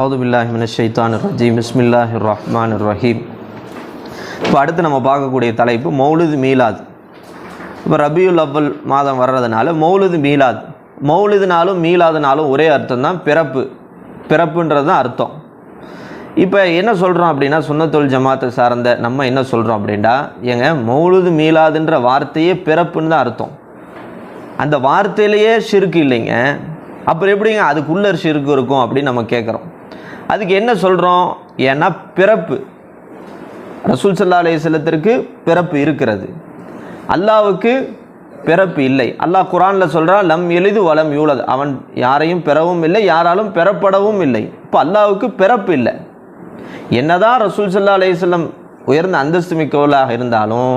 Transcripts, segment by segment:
அவுது பில்லாஹி மின ஷைத்தான் ரஜீம். பிஸ்மில்லாஹி ரஹ்மான் ரஹீம். இப்போ அடுத்து நம்ம பார்க்கக்கூடிய தலைப்பு மௌலுது மீலாத். இப்போ ரபியுல் அவ்வல் மாதம் வர்றதுனால மௌலுது மீலாத். மௌலுதுனாலும் மீலாதுனாலும் ஒரே அர்த்தம் தான் பிறப்பு. பிறப்புன்றது தான் அர்த்தம். இப்போ என்ன சொல்கிறோம் அப்படின்னா சுன்னத்துல் ஜமாத்தை சார்ந்த நம்ம என்ன சொல்கிறோம் அப்படின்னா ஏங்க மௌலுது மீலாதுன்ற வார்த்தையே பிறப்புன்னு தான் அர்த்தம். அந்த வார்த்தையிலேயே ஷிருக்கு இல்லைங்க. அப்புறம் எப்படிங்க அதுக்குள்ள ஷிருக்கு இருக்கும் அப்படின்னு நம்ம கேட்குறோம் அதுக்கு என்ன சொல்கிறோம் ஏன்னா பிறப்பு. ரசூல் சல்லா அலையத்திற்கு பிறப்பு இருக்கிறது. அல்லாவுக்கு பிறப்பு இல்லை. அல்லாஹ் குரானில் சொல்கிறான் லம் எளிது வளம் யூலது. அவன் யாரையும் பெறவும் இல்லை யாராலும் பெறப்படவும் இல்லை. இப்போ அல்லாவுக்கு பிறப்பு இல்லை. என்னதான் ரசூல் சல்லா அலையம் உயர்ந்த அந்தஸ்து மிக்கவளாக இருந்தாலும்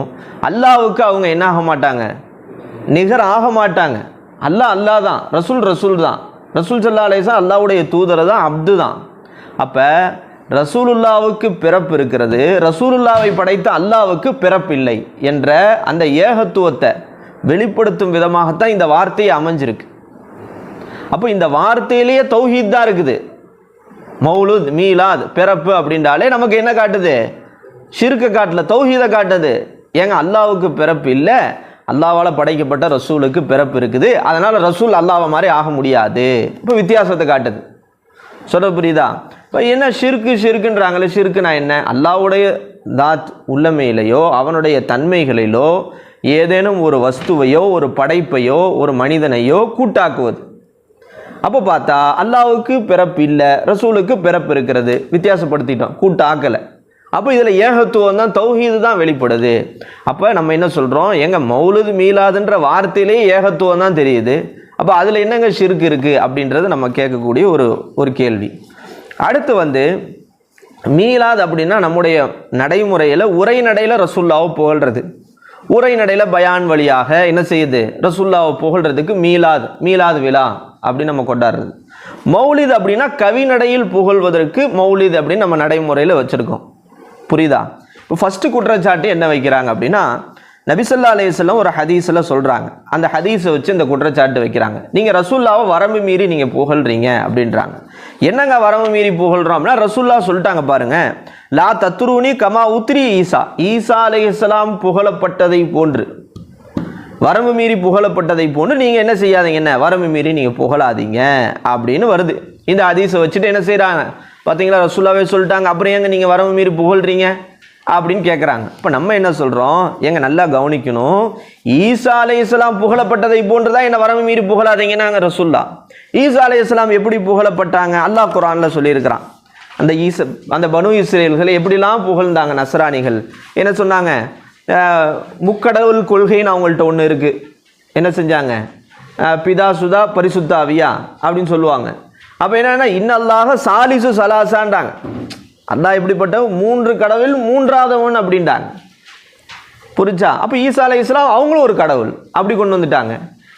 அல்லாவுக்கு அவங்க என்ன ஆக மாட்டாங்க? நிகர் ஆக மாட்டாங்க. அல்லாஹ் அல்லாஹ் தான். ரசூல் ரசூல் தான். ரசூல் சல்லா அலேசா அல்லாவுடைய தூதர் தான் அப்து தான். அப்போ ரசூலுல்லாவுக்கு பிறப்பு இருக்கிறது. ரசூலுல்லாவை படைத்த அல்லாவுக்கு பிறப்பில்லை என்ற அந்த ஏகத்துவத்தை வெளிப்படுத்தும் விதமாகத்தான் இந்த வார்த்தையை அமைஞ்சிருக்கு. அப்போ இந்த வார்த்தையிலேயே தௌஹீத் தான் இருக்குது. மௌலுத் மீலாத் பிறப்பு அப்படின்றாலே நமக்கு என்ன காட்டுது? ஷிர்க்க காட்டல தௌஹீதை காட்டுது. ஏங்க அல்லாவுக்கு பிறப்பு இல்லை. அல்லாவால் படைக்கப்பட்ட ரசூலுக்கு பிறப்பு இருக்குது. அதனால் ரசூல் அல்லாவை மாதிரி ஆக முடியாது. இப்போ வித்தியாசத்தை காட்டுது. சொல்ல புரியுதா? இப்போ என்ன ஷிர்கு ஷிர்குன்றாங்களே ஷிர்குனா என்ன? அல்லாவுடைய தாத் உள்ளமையிலையோ அவனுடைய தன்மைகளிலோ ஏதேனும் ஒரு வஸ்துவையோ ஒரு படைப்பையோ ஒரு மனிதனையோ கூட்டாக்குவது. அப்போ பார்த்தா அல்லாவுக்கு பிறப்பு இல்லை ரசூலுக்கு பிறப்பு இருக்கிறது. வித்தியாசப்படுத்திட்டோம் கூட்டாக்கலை. அப்போ இதில் ஏகத்துவம் தான் தௌஹீது தான் வெளிப்படுது. அப்போ நம்ம என்ன சொல்கிறோம் எங்கள் மௌலுது மீலாதுன்ற வார்த்தையிலேயே ஏகத்துவம் தான் தெரியுது. அப்போ அதில் என்னங்க ஷிருக்கு இருக்குது அப்படின்றது நம்ம கேட்கக்கூடிய ஒரு ஒரு கேள்வி. அடுத்து வந்து மீலாத் அப்படின்னா நம்முடைய நடைமுறையில் உரைநடையில் ரசுல்லாவை புகழ்றது. உரைநடையில் பயான் வழியாக என்ன செய்யுது? ரசுல்லாவை புகழ்றதுக்கு மீலாத் மீலாத் விழா அப்படின்னு நம்ம கொண்டாடுறது. மௌலித் அப்படின்னா கவிநடையில் புகழ்வதற்கு மௌலித் அப்படின்னு நம்ம நடைமுறையில் வச்சுருக்கோம். புரியுதா? இப்போ ஃபஸ்ட்டு குற்றச்சாட்டு என்ன வைக்கிறாங்க அப்படின்னா நபிசல்லா அலையம் ஒரு ஹதீஸில் சொல்கிறாங்க அந்த ஹதீஸை வச்சு இந்த குற்றச்சாட்டு வைக்கிறாங்க. நீங்கள் ரசூல்லாவை வரம்பு மீறி நீங்கள் புகழ்றீங்க அப்படின்றாங்க. என்னங்க வரம்பு மீறி புகழ்கிறோம்னா அப்படின்னா ரசூல்லா சொல்லிட்டாங்க பாருங்கள் லா தத்ரூனி கமா உத்ரி ஈசா. ஈசா அலைஹிஸ்ஸலாம் புகழப்பட்டதை போன்று. வரம்பு மீறி புகழப்பட்டதை போன்று நீங்கள் என்ன செய்யாதீங்க? என்ன? வரம்பு மீறி நீங்கள் புகழாதீங்க அப்படின்னு வருது. இந்த ஹதீஸை வச்சுட்டு என்ன செய்கிறாங்க பார்த்தீங்களா ரசூல்லாவே சொல்லிட்டாங்க. அப்புறம் ஏங்க நீங்கள் வரம்பு மீறி புகழ்றீங்க? அப்படின்னு கேட்குறாங்க இப்போ நம்ம என்ன சொல்கிறோம் எங்க நல்லா கவனிக்கணும். ஈசா அலை இஸ்லாம் புகழப்பட்டதை போன்று தான் என்னை வரம்பு மீறி புகழாதீங்கன்னாங்க ரசுல்லா. ஈசா அலை இஸ்லாம் எப்படி புகழப்பட்டாங்க? அல்லாஹ் குரானில் சொல்லியிருக்கிறான். அந்த ஈச அந்த பனு இஸ்ரேல்களை எப்படிலாம் புகழ்ந்தாங்க நசராணிகள் என்ன சொன்னாங்க? முக்கடவுள் கொள்கைன்னு அவங்கள்ட்ட ஒன்று இருக்குது என்ன செஞ்சாங்க? பிதா சுதா பரிசுத்தாவியா? அப்படின்னு சொல்லுவாங்க. அப்போ என்னென்னா இன்னல்லாக சாலிசு சலாசான்றாங்க. அல்லாஹ் எப்படிப்பட்ட மூன்று கடவுள் மூன்றாதவன் அப்படின்ட்டாங்க புரிஞ்சா? அப்போ ஈசா அலை இஸ்லாம் அவங்களும் ஒரு கடவுள். அப்படி கொண்டு வந்துட்டாங்க.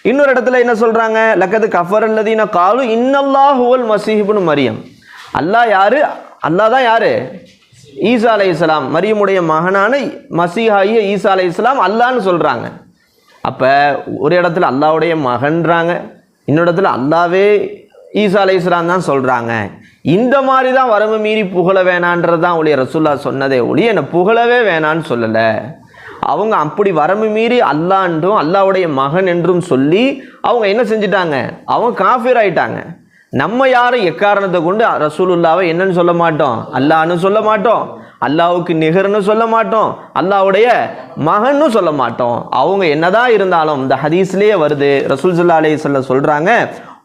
இன்னொரு இடத்துல என்ன சொல்கிறாங்க லக்கது கஃபர் அல்லதீன காலு இன்னல்லா ஹுவல் மசீஹிப்னு மரியம். அல்லாஹ் யாரு? அல்லாஹ் தான் யாரு? ஈசா அலை இஸ்லாம். மரியமுடைய மகனான மசீஹாயிய ஈசா அலை இஸ்லாம் அல்லான்னு சொல்கிறாங்க அப்போ ஒரு இடத்துல அல்லாவுடைய மகன்றாங்க. இன்னொரு இடத்துல அல்லாவே ஈசா அலை இஸ்லாம் தான் சொல்கிறாங்க இந்த மாதிரி தான் வரவு மீறி புகழ வேணான்றது தான் ஒளிய ரசுல்லா சொன்னதே ஒளி. என்னை புகழவே வேணான்னு சொல்லலை. அவங்க அப்படி வரம்பு மீறி அல்லான்றும் அல்லாவுடைய மகன் என்றும் சொல்லி அவங்க என்ன செஞ்சிட்டாங்க? அவங்க காஃபிர் ஆயிட்டாங்க. நம்ம யாரும் எக்காரணத்தை கொண்டு ரசூலுல்லாவை என்னன்னு சொல்ல மாட்டோம்? அல்லான்னு சொல்ல மாட்டோம். அல்லாவுக்கு நிகர்னு சொல்ல மாட்டோம். அல்லாவுடைய மகன்னு சொல்ல மாட்டோம். அவங்க என்னதான் இருந்தாலும் இந்த ஹதீஸ்லேயே வருது. ரசூல் சல்லா அலைஹி சொல்ல சொல்கிறாங்க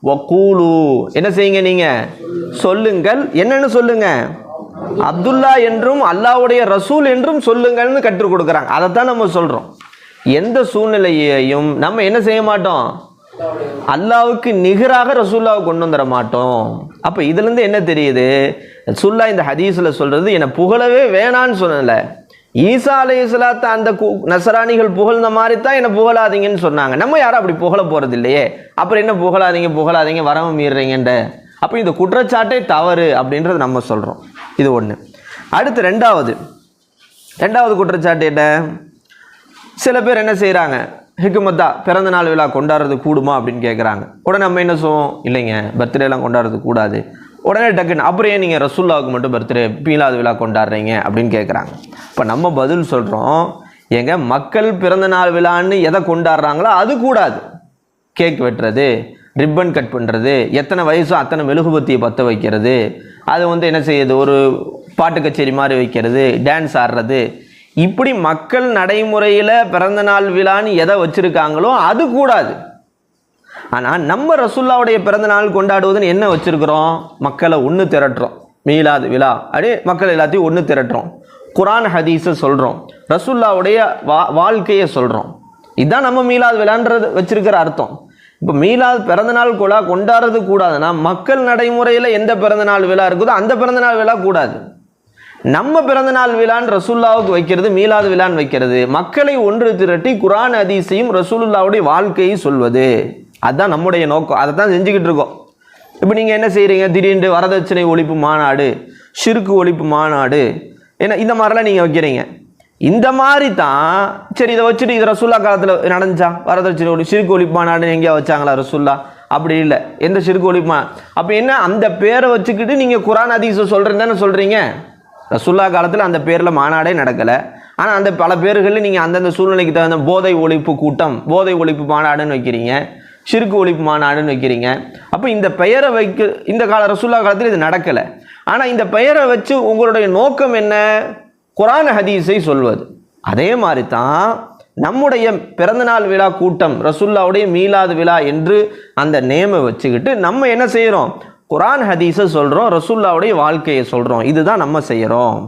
வக்கூலு. என்ன செய்யுங்க நீங்கள் சொல்லுங்கள். என்னன்னு சொல்லுங்க? அப்துல்லா என்றும் அல்லாவுடைய ரசூல் என்றும் சொல்லுங்கள்னு கற்றுக் கொடுக்குறாங்க. அதை தான் நம்ம சொல்கிறோம் எந்த சூழ்நிலையையும் நம்ம என்ன செய்ய மாட்டோம்? அல்லாவுக்கு நிகராக ரசூல்லாவை கொண்டு வந்துட மாட்டோம். அப்போ இதுலேருந்து என்ன தெரியுது? ரசூல்லா இந்த ஹதீஸில் சொல்கிறது என்னை புகழவே வேணான்னு சொல்லலை ஈசா அலை இஸ்லாத்தை அந்த கு- நசராணிகள் புகழ்ந்த மாதிரி தான் என்னை புகழாதீங்கன்னு சொன்னாங்க. நம்ம யாரும் அப்படி புகழ போகிறது இல்லையே அப்புறம் என்ன புகழாதீங்க புகழாதீங்க வரவு மீறுறீங்கன்ற அப்போ இந்த குற்றச்சாட்டே தவறு அப்படின்றத நம்ம சொல்கிறோம் இது ஒன்று அடுத்து ரெண்டாவது. ரெண்டாவது குற்றச்சாட்டு என்ன? சில பேர் என்ன செய்கிறாங்க ஹிக்குமத்தா பிறந்த நாள் விழா கொண்டாடுறது கூடுமா அப்படின்னு கேட்குறாங்க உடனே நம்ம என்ன சொல்லுவோம்? இல்லைங்க பர்த்டேலாம் கொண்டாடுறது கூடாது. உடனே டக்குன்னு அப்புறம் ஏன் நீங்கள் ரசுல்லாவுக்கு மட்டும் பர்த்டே பீலாது விழா கொண்டாடுறீங்க அப்படின்னு கேட்குறாங்க இப்போ நம்ம பதில் சொல்கிறோம் எங்க மக்கள் பிறந்த நாள் விழான்னு எதை கொண்டாடுறாங்களோ அது கூடாது. கேக் வெட்டுறது ரிப்பன் கட் பண்ணுறது எத்தனை வயசோ அத்தனை மெழுகுபத்தியை பற்ற வைக்கிறது அது வந்து என்ன செய்யுது ஒரு பாட்டு கச்சேரி மாதிரி வைக்கிறது டான்ஸ் ஆடுறது. இப்படி மக்கள் நடைமுறையில் பிறந்த நாள் விழான்னு எதை வச்சுருக்காங்களோ அது கூடாது. ஆனால் நம்ம ரசுல்லாவுடைய பிறந்த நாள் கொண்டாடுவதுன்னு என்ன வச்சுருக்கிறோம்? மக்களை ஒன்று திரட்டுறோம். மீலாது விழா. அப்படியே மக்கள் எல்லாத்தையும் ஒன்று திரட்டுறோம். குரான் ஹதீஸை சொல்கிறோம் ரசுல்லாவுடைய வா வாழ்க்கையை சொல்கிறோம் இதுதான் நம்ம மீலாது விழான்றது வச்சுருக்கிற அர்த்தம். இப்போ மீலாது பிறந்தநாள் விழா கொண்டாடுறது கூடாதுன்னா மக்கள் நடைமுறையில் எந்த பிறந்தநாள் விழா இருக்குதோ அந்த பிறந்தநாள் விழா கூடாது. நம்ம பிறந்தநாள் விழான் ரசூல்லாவுக்கு வைக்கிறது மீலாது விழான்னு வைக்கிறது. மக்களை ஒன்று திரட்டி குரான் அதிசையும் ரசூலுல்லாவுடைய வாழ்க்கையை சொல்வது. அதுதான் நம்முடைய நோக்கம். அதை தான் செஞ்சுக்கிட்டு இருக்கோம். இப்போ நீங்கள் என்ன செய்கிறீங்க திடீர்னு வரதட்சணை ஒழிப்பு மாநாடு சிறுக்கு ஒழிப்பு மாநாடு. ஏன்னா இந்த மாதிரிலாம் நீங்கள் வைக்கிறீங்க. இந்த மாதிரி தான் சரி இதை வச்சுட்டு இது ரசுல்லா காலத்தில் நடந்துச்சா? வரதட்சணை ஒழி சிறுக்கு ஒழிப்பு மாநாடுன்னு எங்கேயா வச்சாங்களா ரசுல்லா அப்படி இல்லை. எந்த சிறுக்கு ஒழிப்பு மா அப்போ என்ன அந்த பேரை வச்சுக்கிட்டு நீங்கள் குரான் அதிகம் சொல்கிறேன்னு தானே சொல்கிறீங்க ரசுல்லா காலத்தில் அந்த பேரில் மாநாடே நடக்கலை. ஆனால் அந்த பல பேர்களில் நீங்கள் அந்தந்த சூழ்நிலைக்கு தகுந்த போதை ஒழிப்பு கூட்டம் போதை ஒழிப்பு மாநாடுன்னு வைக்கிறீங்க. சிறுக்கு ஒழிப்பு மாநாடுன்னு வைக்கிறீங்க. அப்போ இந்த பெயரை வைக்க இந்த கால ரசுல்லா காலத்தில் இது நடக்கலை. ஆனால் இந்த பெயரை வச்சு உங்களுடைய நோக்கம் என்ன? குரான் ஹதீஸை சொல்வது. அதே மாதிரி தான் நம்முடைய பிறந்தநாள் விழா கூட்டம் ரசுல்லாவுடைய மீலாது விழா என்று அந்த நேமை வச்சுக்கிட்டு நம்ம என்ன செய்கிறோம் குரான் ஹதீஸை சொல்கிறோம் ரசுல்லாவுடைய வாழ்க்கையை சொல்கிறோம் இதுதான் நம்ம செய்கிறோம்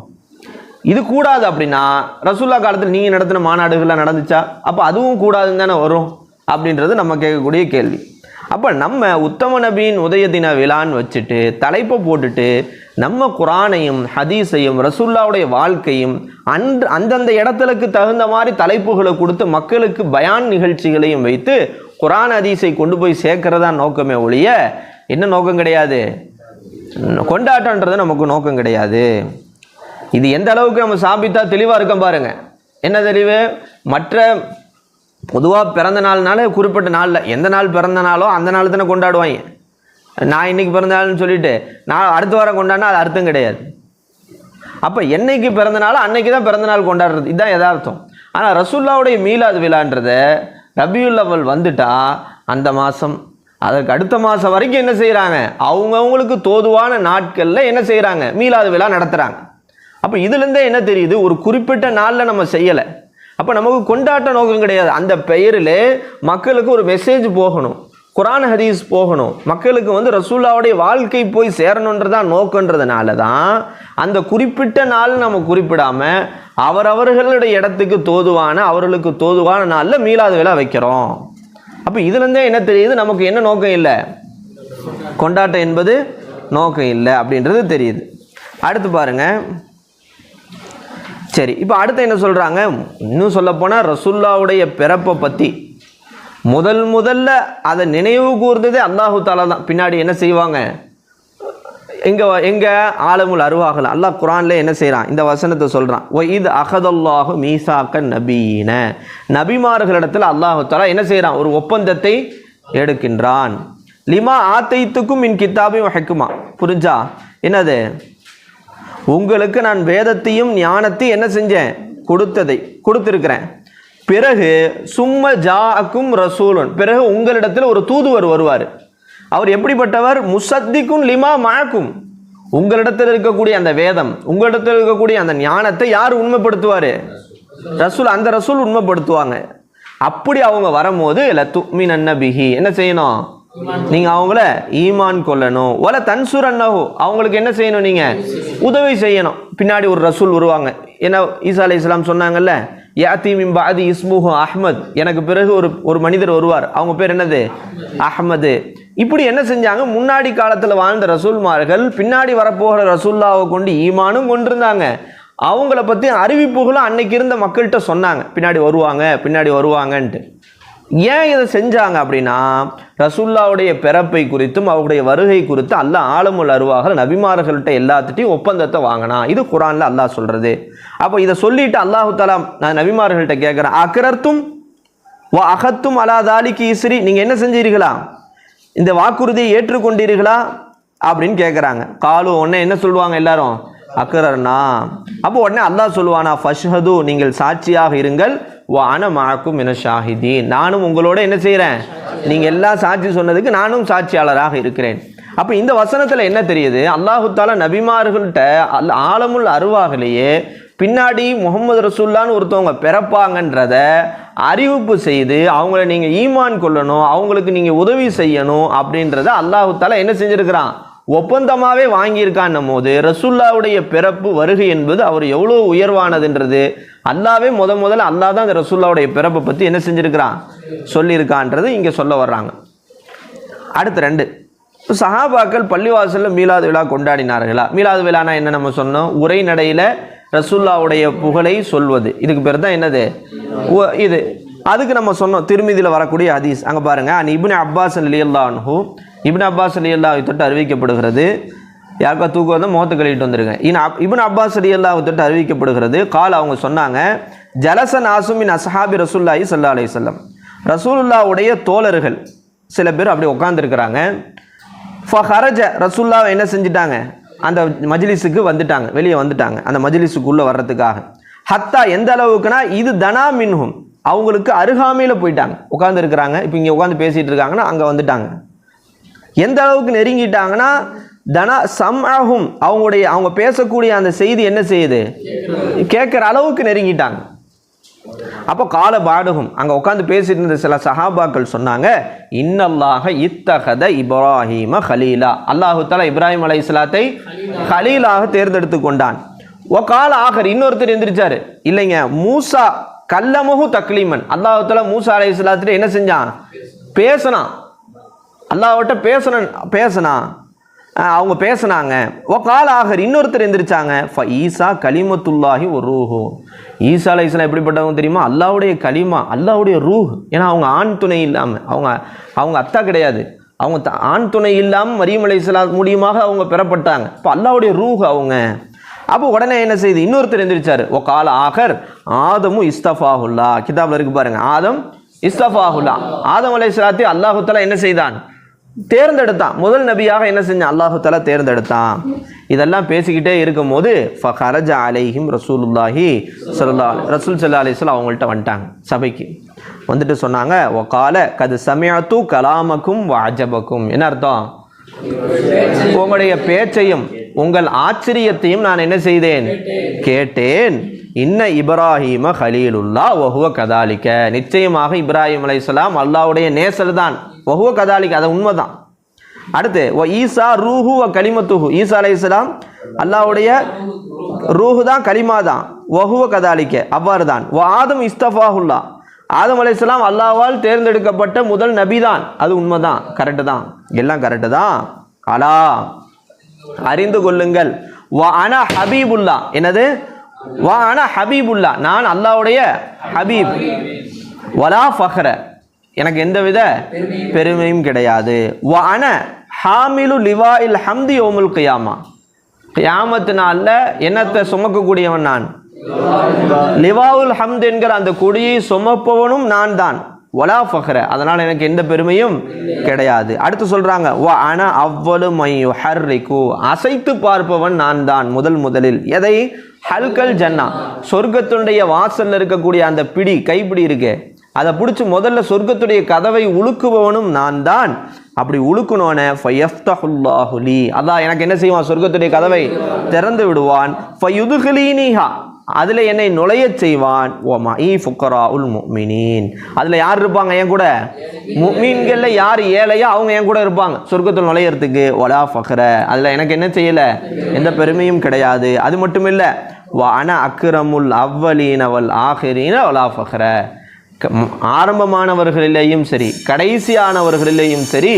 இது கூடாது அப்படின்னா ரசுல்லா காலத்தில் நீங்கள் நடத்தின மாநாடுகள்லாம் நடந்துச்சா? அப்போ அதுவும் கூடாதுன்னு தானே வரும். அப்படின்றது நம்ம கேட்கக்கூடிய கேள்வி. அப்போ நம்ம உத்தம நபியின் உதய தின விழான்னு வச்சுட்டு தலைப்பை போட்டுட்டு நம்ம குரானையும் ஹதீஸையும் ரசுல்லாவுடைய வாழ்க்கையும் அன்று அந்தந்த இடத்துலக்கு தகுந்த மாதிரி தலைப்புகளை கொடுத்து மக்களுக்கு பயான் நிகழ்ச்சிகளையும் வைத்து குரான் ஹதீஸை கொண்டு போய் சேர்க்கிறதா நோக்கமே ஒழிய என்ன நோக்கம் கிடையாது? கொண்டாட்டன்றது நமக்கு நோக்கம் கிடையாது. இது எந்த அளவுக்கு நம்ம சாபித்தா தெளிவாக இருக்கோம் பாருங்க. என்ன தெளிவு? மற்ற பொதுவாக பிறந்த நாள்னால குறிப்பிட்ட நாளில். எந்த நாள் பிறந்த நாளோ அந்த நாள் தானே கொண்டாடுவாங்க. நான் இன்னைக்கு பிறந்த நாள்னு சொல்லிட்டு நான் அடுத்த வாரம் கொண்டாடினா அது அர்த்தம் கிடையாது. அப்போ என்னைக்கு பிறந்த நாளோ அன்னைக்கு தான் பிறந்த நாள் கொண்டாடுறது. இதுதான் யதார்த்தம். ஆனால் ரசுல்லாவுடைய மீலாது விழான்றத ரபியுல் அவல் வந்துட்டா அந்த மாதம் அதற்கு அடுத்த மாதம் வரைக்கும் என்ன செய்கிறாங்க அவங்கவுங்களுக்கு தோதுவான நாட்களில் என்ன செய்கிறாங்க மீலாது விழா நடத்துகிறாங்க அப்போ இதுலேருந்தே என்ன தெரியுது? ஒரு குறிப்பிட்ட நாளில் நம்ம செய்யலை. அப்போ நமக்கு கொண்டாட்ட நோக்கம் கிடையாது. அந்த பெயரில் மக்களுக்கு ஒரு மெசேஜ் போகணும். குரான் ஹதீஸ் போகணும். மக்களுக்கு வந்து ரசூல்லாவுடைய வாழ்க்கை போய் சேரணுன்றதான் நோக்கன்றதுனால தான் அந்த குறிப்பிட்ட நாள் நம்ம குறிப்பிடாம அவரவர்களுடைய இடத்துக்கு தோதுவான அவர்களுக்கு தோதுவான நாளில் மீளாத விழா வைக்கிறோம். அப்போ இதுலேருந்தே என்ன தெரியுது? நமக்கு என்ன நோக்கம் இல்லை? கொண்டாட்டம் என்பது நோக்கம் இல்லை அப்படின்றது தெரியுது. அடுத்து பாருங்க. சரி இப்போ அடுத்து என்ன சொல்கிறாங்க இன்னும் சொல்லப்போனால் ரசுல்லாவுடைய பிறப்பை பற்றி முதல் முதல்ல அதை நினைவு கூர்ந்ததே அல்லாஹு தாலா தான். பின்னாடி என்ன செய்வாங்க? எங்கே எங்கே ஆலமுல் அருவாகல அல்லாஹ் குரான்ல என்ன செய்கிறான் இந்த வசனத்தை சொல்கிறான் ஒ இது அகதல்லாஹு மீசாக்க நபீன. நபிமார்களிடத்தில் அல்லாஹு தாலா என்ன செய்கிறான் ஒரு ஒப்பந்தத்தை எடுக்கின்றான். லிமா ஆத்தைத்துக்கும் மின் கித்தாபையும் ஹெக்குமா புரிஞ்சா? என்னது? உங்களுக்கு நான் வேதத்தையும் ஞானத்தையும் என்ன செஞ்சேன்? கொடுத்ததை கொடுத்துருக்கிறேன். பிறகு சும்ம ஜாக்கும் ரசூலன். பிறகு உங்களிடத்தில் ஒரு தூதுவர் வருவார். அவர் எப்படிப்பட்டவர்? முசத்திக்கும் லிமா மழக்கும் உங்களிடத்தில் இருக்கக்கூடிய அந்த வேதம் உங்களிடத்தில் இருக்கக்கூடிய அந்த ஞானத்தை யார் உண்மைப்படுத்துவார்? ரசூல் அந்த ரசூல் உண்மைப்படுத்துவாங்க. அப்படி அவங்க வரும்போது லத்துமின் பிஹி என்ன செய்யணும்? நீங்கள் அவங்கள ஈமான் கொள்ளணும். ஒல தன்சூர் அன்னஹு அவங்களுக்கு என்ன செய்யணும் நீங்கள் உதவி செய்யணும். பின்னாடி ஒரு ரசூல் வருவாங்க. என்ன ஈசா அலி இஸ்லாம் சொன்னாங்கல்ல? யாத்தி மிம்பாதி இஸ்முஹு அஹ்மத். எனக்கு பிறகு ஒரு ஒரு மனிதர் வருவார். அவங்க பேர் என்னது? அஹ்மது. இப்படி என்ன செஞ்சாங்க? முன்னாடி காலத்தில் வாழ்ந்த ரசூல்மார்கள் பின்னாடி வரப்போகிற ரசூல்லாவை கொண்டு ஈமானும் கொண்டிருந்தாங்க. அவங்கள பற்றி அறிவிப்புகளும் அன்னைக்கு இருந்த மக்கள்கிட்ட சொன்னாங்க. பின்னாடி வருவாங்க பின்னாடி வருவாங்கன்ட்டு. ஏன் இதை செஞ்சாங்க அப்படின்னா ரசுல்லாவுடைய பிறப்பை குறித்தும் அவருடைய வருகை குறித்து அல்லாஹ் ஆழமுள் அருவாக நபிமார்கள்ட்ட எல்லாத்துட்டையும் ஒப்பந்தத்தை வாங்கினா இது குரானில் அல்லாஹ் சொல்கிறது அப்போ இதை சொல்லிட்டு அல்லாஹு தாலா நான் நபிமார்கள்ட்ட கேட்குறேன் அக்கரத்தும் வா அகத்தும் அலாதாலிக்கு இஸ்ரி நீங்கள் என்ன செஞ்சீர்களா? இந்த வாக்குறுதியை ஏற்றுக்கொண்டீர்களா? அப்படின்னு கேட்குறாங்க காலு உடனே என்ன சொல்லுவாங்க எல்லாரும்? அக்கரர்னா அப்போ உடனே அல்லாஹ் சொல்லுவானா ஃபஷ்ஹது நீங்கள் சாட்சியாக இருங்கள் வான மாக்கும் என ஷாஹிதி நானும் உங்களோட என்ன செய்கிறேன் நீங்கள் எல்லாம் சாட்சி சொன்னதுக்கு நானும் சாட்சியாளராக இருக்கிறேன். அப்போ இந்த வசனத்தில் என்ன தெரியுது? அல்லாஹு தாலா நபிமார்கள்ட்ட அல் ஆலமுல் அருவாகலேயே பின்னாடி முகமது ரசூல்லான்னு ஒருத்தவங்க பிறப்பாங்கன்றத அறிவிப்பு செய்து அவங்கள நீங்கள் ஈமான் கொள்ளணும் அவங்களுக்கு நீங்கள் உதவி செய்யணும் அப்படின்றத அல்லாஹு தாலா என்ன செஞ்சுருக்கிறான்? ஒப்பந்தமாகவே வாங்கியிருக்கான்னும் போது ரசுல்லாவுடைய பிறப்பு வருகை என்பது அவர் எவ்வளோ உயர்வானதுன்றது அல்லாவே முத முதல்ல அல்லா தான் அந்த ரசுல்லாவுடைய பிறப்பை பற்றி என்ன செஞ்சுருக்கிறான்? சொல்லியிருக்கான்றது இங்கே சொல்ல வர்றாங்க. அடுத்து ரெண்டு. சஹாபாக்கள் பள்ளிவாசலில் மீலாது விழா கொண்டாடினார்களா? மீலாது விழானா என்ன நம்ம சொன்னோம்? உரைநடையில் ரசுல்லாவுடைய புகழை சொல்வது. இதுக்கு பேர் தான் என்னது? இது. அதுக்கு நம்ம சொன்னோம் திருமதியில் வரக்கூடிய ஹதீஸ். அங்கே பாருங்கள் அன் இபின் அப்பாஸ் அலி அல்லாஹூ இபின் அப்பாஸ் அலி அல்லாஹ் தொட்டு அறிவிக்கப்படுகிறது. யாருக்கா தூக்கம் வந்து முகத்தை கழுவிட்டு வந்திருக்கேன் இன் அப் இபின் அப்பாஸ் அலி அல்லாஹ் தொட்டு அறிவிக்கப்படுகிறது. கால் அவங்க சொன்னாங்க ஜலச நாசுமின் அசஹாபி ரசூல்லாஹி சல்லா அலி சொல்லம் ரசூலுல்லாவுடைய தோழர்கள் சில பேர் அப்படி உட்காந்துருக்கிறாங்க ஃபஹரஜ ரசூல்லா என்ன செஞ்சிட்டாங்க? அந்த மஜ்லிஸுக்கு வந்துட்டாங்க வெளியே வந்துட்டாங்க அந்த மஜ்லிஸுக்குள்ளே வர்றதுக்காக. ஹத்தா எந்த அளவுக்குனா இது தனா மின்ஹும். அவங்களுக்கு அருகாமையில் போயிட்டாங்க. உட்காந்துருக்குறாங்க இப்போ இங்கே உட்காந்து பேசிகிட்டு இருக்காங்கன்னா அங்கே வந்துட்டாங்க. எந்த அளவுக்கு நெருங்கிட்டாங்கன்னா தனா ஆகும் அவங்களுடைய அவங்க பேசக்கூடிய அந்த செய்தி என்ன செய்யுது? கேட்குற அளவுக்கு நெருங்கிட்டாங்க. அப்போ கால பாடகும். அங்கே உட்காந்து பேசிட்டு இருந்த சில சஹாபாக்கள் சொன்னாங்க இன்னல்லாக இத்தகத இப்ராஹிம ஹலீலா. அல்லாஹு தஆலா இப்ராஹிம் அலை இஸ்லாத்தை ஹலீலாக தேர்ந்தெடுத்து கொண்டான். ஓ கால ஆகர் இன்னொருத்தர் எந்திரிச்சாரு. இல்லைங்க மூசா கல்லமுகு தக்லீமன். அல்லாஹு தஆலா மூசா அலை இஸ்லாத்திட்ட என்ன செஞ்சான்? பேசினான். அல்லாவிட்ட பேசணும் பேசினா அவங்க பேசுனாங்க. ஒக்கால் கால ஆகர் இன்னொருத்தர் எந்திரிச்சாங்க. ஃப ஈசா கலிமத்துல்லாஹி ஒரு ரூஹோ. ஈசா அலை இஸ்லாம் எப்படிப்பட்டவங்க தெரியுமா? அல்லாஹ்வுடைய கலிமா அல்லாவுடைய ரூஹ். ஏன்னா அவங்க ஆண் துணை இல்லாமல் அவங்க அவங்க அத்தா கிடையாது. அவங்க த- ஆண் துணை இல்லாமல் மரியம் அலை இஸ்லாம் மூலியமாக அவங்க பெறப்பட்டாங்க. இப்போ அல்லாவுடைய ரூஹ் அவங்க. அப்போ உடனே என்ன செய்யுது இன்னொருத்தர் எந்திரிச்சார். ஓ கால ஆகர் ஆதமும் இஸ்தஃபாஹுல்லா. கிதாப்ல இருக்கு பாருங்க. ஆதம் இஸ்தஃபாஹுல்லா. ஆதம் அலை இஸ்லாத்தை என்ன செய்தான்? தேர்ந்தெடுத்தான். முதல் நபியாக என்ன செஞ்சான் அல்லாஹு தலா தேர்ந்தெடுத்தான். இதெல்லாம் பேசிக்கிட்டே இருக்கும்போது ஃபஹரஜ அலைஹிம் ரசூலுல்லாஹி சல்லா ரசூல் சல்லா அலிஸ்லாம் அவங்கள்ட்ட வந்துட்டாங்க சபைக்கு. வந்துட்டு சொன்னாங்க ஒகால கது சமயத்து கலாமக்கும் வாஜபக்கும் என்ன அர்த்தம்? உங்களுடைய பேச்சையும் உங்கள் ஆச்சரியத்தையும் நான் என்ன செய்தேன்? கேட்டேன். இன்ன இப்ராஹிம ஹலீலுல்லா ஒஹுவ கதாலிக்க நிச்சயமாக இப்ராஹிம் அலைஹிஸ்ஸலாம் அல்லாவுடைய நேசர் தான். ஒஹுவ கதாலிக்கு அது உண்மைதான். அடுத்து ஓ ஈசா ரூஹு வ கலிமத்துஹு. ஈசா அலைஹிஸ்ஸலாம் அல்லாஹ்வுடைய ரூஹு தான் கலிமா தான் ஒஹுவ கதாலிக்க அவ்வாறு தான் ஓ ஆதம் இஸ்தஃபாஹுல்லா. ஆதம் அலைஹிஸ்ஸலாம் அல்லாஹ்வால் தேர்ந்தெடுக்கப்பட்ட முதல் நபி தான் அது உண்மைதான் கரெக்டு தான். எல்லாம் கரெக்டு தான். அலா அறிந்து கொள்ளுங்கள். வா அன ஹபீபுல்லா. என்னது? வா அன ஹபீபுல்லா. நான் அல்லாஹ்வுடைய ஹபீப். வலா ஃபஹ்ர. எனக்கு எந்தவித பெருமையும் கிடையாது. அன ஹாமிலு லிவா இல் ஹம்தி ஓமுல் கியாமா. கியாமத்து என்னத்தை சுமக்கக்கூடியவன் நான்? லிவாவுல் ஹம்த் என்கிற அந்த கொடியை சுமப்பவனும் நான் தான். ஒலா ஃபஹ்ர. அதனால் எனக்கு எந்த பெருமையும் கிடையாது. அடுத்து சொல்றாங்க வா அன அவ்வளு மையு ஹர்ரிக்கு அசைத்து பார்ப்பவன் நான் தான் முதல் முதலில். எதை? ஹல்கல் ஜன்னா. சொர்க்கத்துடைய வாசல்ல இருக்கக்கூடிய அந்த பிடி கைப்பிடி இருக்கே. அதை பிடிச்சி முதல்ல சொர்க்கத்துடைய கதவை உழுக்குபவனும் நான் தான் அப்படி உழுக்குனோன ஃபயஃப்தஹுல்லாஹுலி அதான் எனக்கு என்ன செய்வான்? சொர்க்கத்துடைய கதவை திறந்து விடுவான். ஃபயுதுஹலீனிஹா. அதில் என்னை நுழையச் செய்வான். ஓமா ஈ ஃபுக்கரா உல் முக்மினின் அதில் யார் இருப்பாங்க என் கூட? முக்மீன்களில் யார் ஏழையோ அவங்க என் கூட இருப்பாங்க. சொர்க்கத்தில் நுழையிறதுக்கு ஒலா ஃபக்ர அதில் எனக்கு என்ன செய்யலை? எந்த பெருமையும் கிடையாது. அது மட்டும் இல்லை அன அக்ரமுல் அவ்வலீனவல் ஆஹிரீன ஒலா ஃபக்ர ஆரம்பமானவர்களிலேயும் சரி கடைசியானவர்களிலேயும் சரி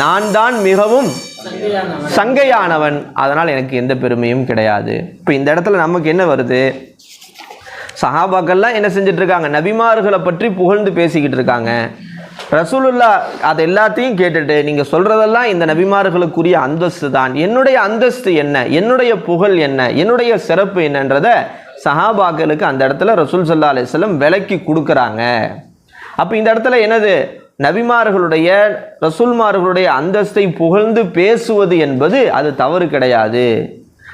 நான் தான் மிகவும் சங்கையானவன். அதனால் எனக்கு எந்த பெருமையும் கிடையாது. இப்போ இந்த இடத்துல நமக்கு என்ன வருது? சஹாபாக்கள்லாம் என்ன செஞ்சிட்ருக்காங்க? நபிமார்களை பற்றி புகழ்ந்து பேசிக்கிட்டு இருக்காங்க. ரசூலுல்லா அது எல்லாத்தையும் கேட்டுட்டு நீங்கள் சொல்கிறதெல்லாம் இந்த நபிமார்களுக்குரிய அந்தஸ்து தான். என்னுடைய அந்தஸ்து என்ன? என்னுடைய புகழ் என்ன? என்னுடைய சிறப்பு என்னன்றதை சஹாபாக்களுக்கு அந்த இடத்துல ரசூல் சல்லா அலிஸ்லம் விலக்கி கொடுக்குறாங்க. அப்போ இந்த இடத்துல என்னது? நபிமார்களுடைய ரசூல்மார்களுடைய அந்தஸ்தை புகழ்ந்து பேசுவது என்பது அது தவறு கிடையாது.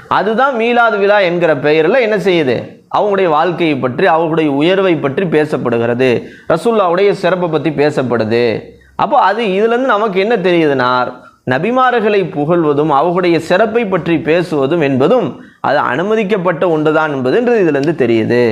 அதுதான் மீலாது விழா என்கிற பெயரில் என்ன செய்யுது? அவங்களுடைய வாழ்க்கையை பற்றி அவர்களுடைய உயர்வை பற்றி பேசப்படுகிறது. ரசூல்லாவுடைய சிறப்பை பற்றி பேசப்படுது. அப்போ அது இதுலேருந்து நமக்கு என்ன தெரியுதுனார்? நபிமார்களை புகழ்வதும் அவர்களுடைய சிறப்பை பற்றி பேசுவதும் என்பதும் அது அனுமதிக்கப்பட்ட ஒன்றுதான் என்பது இதுலேருந்து தெரியுது.